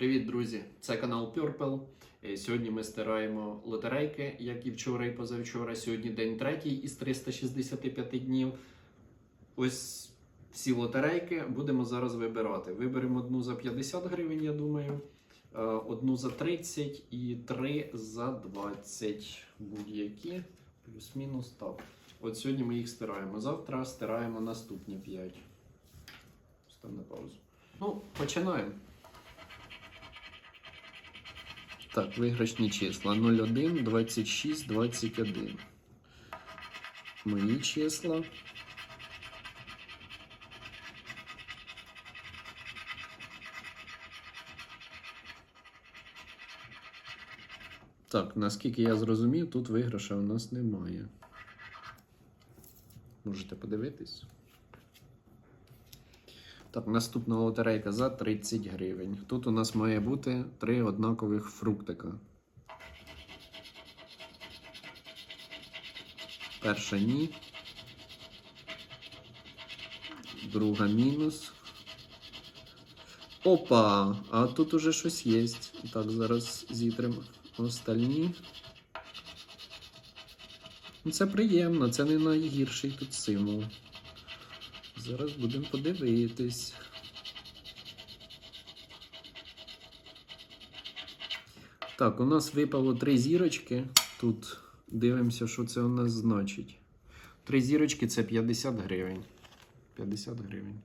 Привіт, друзі! Це канал Purple. Е, Сьогодні ми стираємо лотерейки, як і вчора і позавчора. Сьогодні день третій із 365 днів. Ось всі лотерейки будемо зараз вибирати. Виберемо одну за 50 гривень, я думаю, е, одну за 30 і три за 20. Будь-які. Плюс-мінус так. От сьогодні ми їх стираємо. Завтра стираємо наступні 5. Став на паузу. Ну, починаємо. Так, виграшні числа 01, 26, 21. Мої числа. Так, наскільки я зрозумів, тут виграша у нас немає. Можете подивитись. Так, наступна лотерейка за 30 гривень. Тут у нас має бути три однакових фруктика. Перша ні. Друга мінус. Опа! А тут уже щось є. Так, зараз зітримо остальні. Ну, Це приємно, це не найгірший тут символ. Зараз будемо подивитись. Так, у нас випало три зірочки. Тут дивимося, що це у нас значить. Три зірочки це 50 гривень. 50 гривень.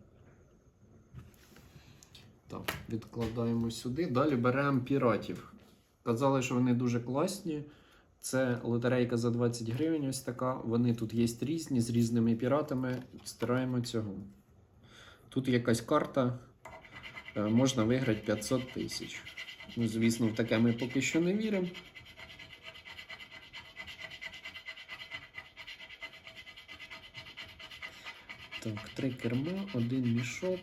Так, відкладаємо сюди. Далі беремо піратів. Казали, що вони дуже класні. Це лотерейка за 20 гривень, ось така. Вони тут є різні з різними піратами. Стираємо цього. Тут якась карта. Е, Можна виграти 500 тисяч. Ну, звісно, в таке ми поки що не віримо. Так, три керма, один мішок,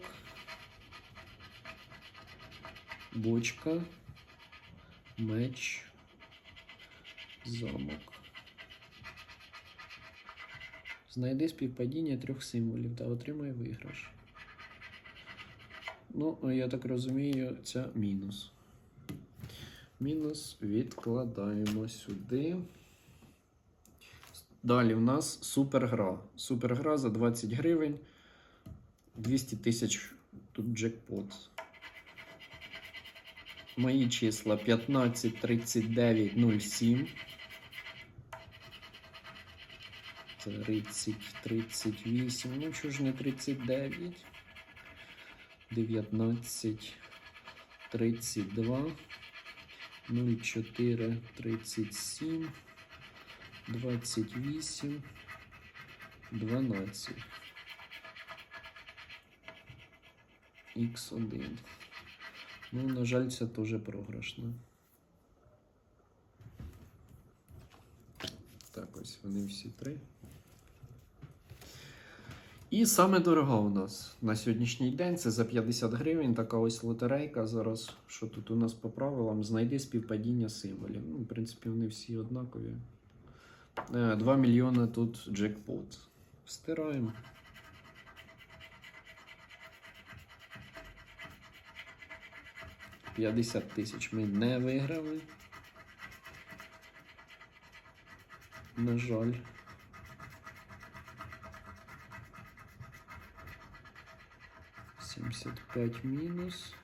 бочка, меч, замок. Знайди співпадіння трьох символів та отримай виграш. Ну, я так розумію, це мінус. Мінус відкладаємо сюди. Далі в нас супергра. Супергра за 20 гривень. 200 тисяч тут джекпот. Мої числа 15, 39, 07. 30, 38. Ну, чого ж не 39? 19, 32, 04, 37, 28, 12. Х1. Ну, на жаль, це теж програшно. Так, ось вони всі три. І саме дорога у нас на сьогоднішній день це за 50 гривень. Така ось лотерейка. Зараз, що тут у нас по правилам, знайди співпадіння символів. Ну, в принципі, вони всі однакові. 2 мільйони тут джекпот. Стираємо. П'ятдесят тисяч ми не виграли. На жаль. Сімдесят п'ять мінус.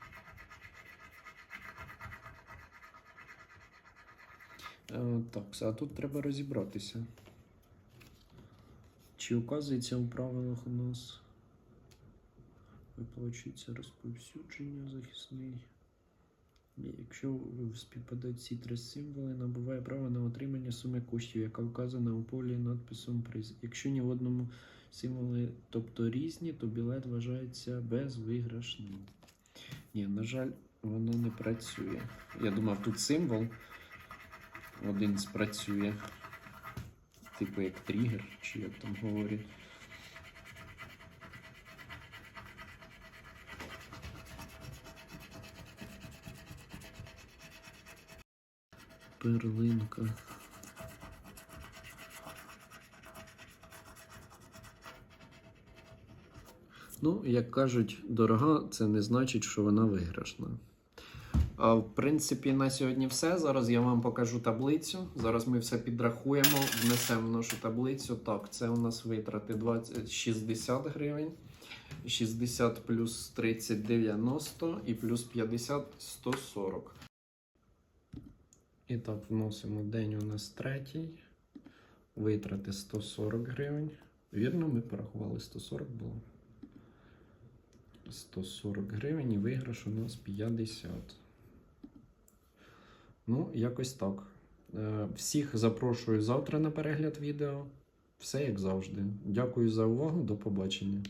Е, Так, а тут треба розібратися. Чи указується у правилах у нас виплачується розповсюдження захисний? Якщо співпадають ці три символи, набуває право на отримання суми коштів, яка вказана у полі надписом приз. Якщо ні в одному символі, тобто різні, то білет вважається безвиграшним. Ні, на жаль, воно не працює. Я думав, тут символ один спрацює. Типу як тригер, чи як там говорять. Перлинка. Ну, як кажуть, дорога, це не значить, що вона виграшна. В принципі, на сьогодні все. Зараз я вам покажу таблицю. Зараз ми все підрахуємо, внесемо нашу таблицю. Так, це у нас витрати 20, 60 гривень. 60 плюс 30 90 і плюс 50 140. І так, вносимо день у нас третій. Витрати 140 гривень. Вірно, ми порахували 140 було. 140 гривень і виграш у нас 50. Ну, якось так. Е, Всіх запрошую завтра на перегляд відео. Все як завжди. Дякую за увагу. До побачення.